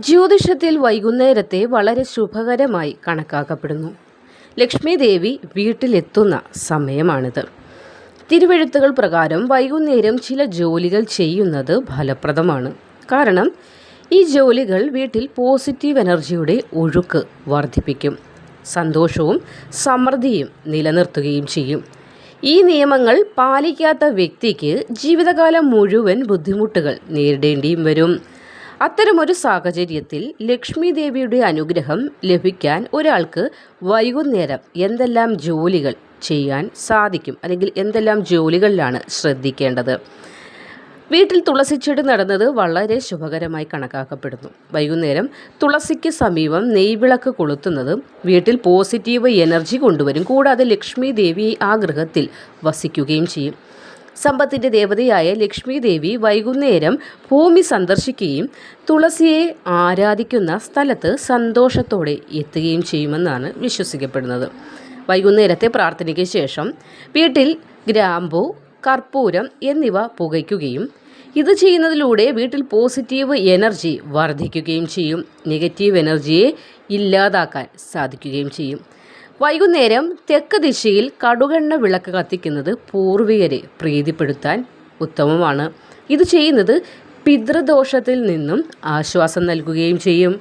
ജ്യോതിഷത്തിൽ വൈകുന്നേരത്തെ വളരെ ശുഭകരമായി കണക്കാക്കപ്പെടുന്നു. ലക്ഷ്മി ദേവി വീട്ടിലെത്തുന്ന സമയമാണിത്. തിരുവഴുത്തുകൾ പ്രകാരം വൈകുന്നേരം ചില ജോലികൾ ചെയ്യുന്നത് ഫലപ്രദമാണ്. കാരണം ഈ ജോലികൾ വീട്ടിൽ പോസിറ്റീവ് എനർജിയുടെ ഒഴുക്ക് വർദ്ധിപ്പിക്കും. സന്തോഷവും സമൃദ്ധിയും നിലനിർത്തുകയും ചെയ്യും. ഈ നിയമങ്ങൾ പാലിക്കാത്ത വ്യക്തിക്ക് ജീവിതകാലം മുഴുവൻ ബുദ്ധിമുട്ടുകൾ നേരിടേണ്ടിയും വരും. അത്തരമൊരു സാഹചര്യത്തിൽ ലക്ഷ്മി ദേവിയുടെ അനുഗ്രഹം ലഭിക്കാൻ ഒരാൾക്ക് വൈകുന്നേരം എന്തെല്ലാം ജോലികൾ ചെയ്യാൻ സാധിക്കും? അല്ലെങ്കിൽ എന്തെല്ലാം ജോലികളിലാണ് ശ്രദ്ധിക്കേണ്ടത്? വീട്ടിൽ തുളസി ചെടി നടന്നത് വളരെ ശുഭകരമായി കണക്കാക്കപ്പെടുന്നു. വൈകുന്നേരം തുളസിക്ക് സമീപം നെയ്വിളക്ക് കൊളുത്തുന്നതും വീട്ടിൽ പോസിറ്റീവ് എനർജി കൊണ്ടുവരും. കൂടാതെ ലക്ഷ്മി ദേവി ആ ഗൃഹത്തിൽ വസിക്കുകയും ചെയ്യും. സമ്പത്തിന്റെ ദേവതയായ ലക്ഷ്മി ദേവി വൈകുന്നേരം ഭൂമി സന്ദർശിക്കുകയും തുളസിയെ ആരാധിക്കുന്ന സ്ഥലത്ത് സന്തോഷത്തോടെ എത്തുകയും ചെയ്യുമെന്നാണ് വിശ്വസിക്കപ്പെടുന്നത്. വൈകുന്നേരത്തെ പ്രാർത്ഥനയ്ക്ക് ശേഷം വീട്ടിൽ ഗ്രാമ്പു കർപ്പൂരം എന്നിവ പുകയ്ക്കുകയും ഇത് ചെയ്യുന്നതിലൂടെ വീട്ടിൽ പോസിറ്റീവ് എനർജി വർദ്ധിക്കുകയും ചെയ്യും. നെഗറ്റീവ് എനർജിയെ ഇല്ലാതാക്കാൻ സാധിക്കുകയും ചെയ്യും. വൈകുന്നേരം തെക്ക് ദിശയിൽ കടുകെണ്ണ വിളക്ക് കത്തിക്കുന്നത് പൂർവികരെ പ്രീതിപ്പെടുത്താൻ ഉത്തമമാണ്. ഇത് ചെയ്യുന്നത് പിതൃദോഷത്തിൽ നിന്നും ആശ്വാസം നൽകുകയും ചെയ്യും.